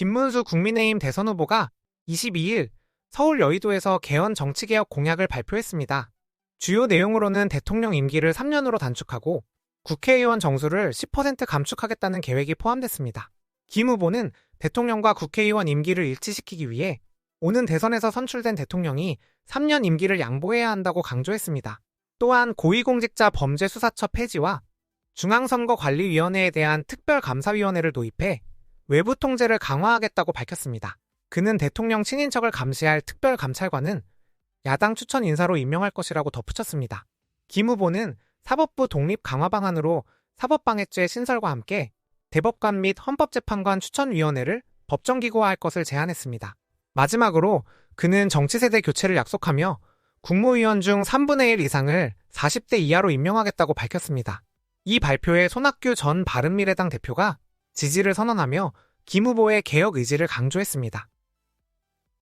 김문수 국민의힘 대선 후보가 22일 서울 여의도에서 개헌 정치개혁 공약을 발표했습니다. 주요 내용으로는 대통령 임기를 3년으로 단축하고 국회의원 정수를 10% 감축하겠다는 계획이 포함됐습니다. 김 후보는 대통령과 국회의원 임기를 일치시키기 위해 오는 대선에서 선출된 대통령이 3년 임기를 양보해야 한다고 강조했습니다. 또한 고위공직자 범죄수사처 폐지와 중앙선거관리위원회에 대한 특별감사위원회를 도입해 외부 통제를 강화하겠다고 밝혔습니다. 그는 대통령 친인척을 감시할 특별감찰관은 야당 추천 인사로 임명할 것이라고 덧붙였습니다. 김 후보는 사법부 독립 강화 방안으로 사법방해죄 신설과 함께 대법관 및 헌법재판관 추천위원회를 법정기구화할 것을 제안했습니다. 마지막으로 그는 정치세대 교체를 약속하며 국무위원 중 3분의 1 이상을 40대 이하로 임명하겠다고 밝혔습니다. 이 발표에 손학규 전 바른미래당 대표가 지지를 선언하며 김 후보의 개혁 의지를 강조했습니다.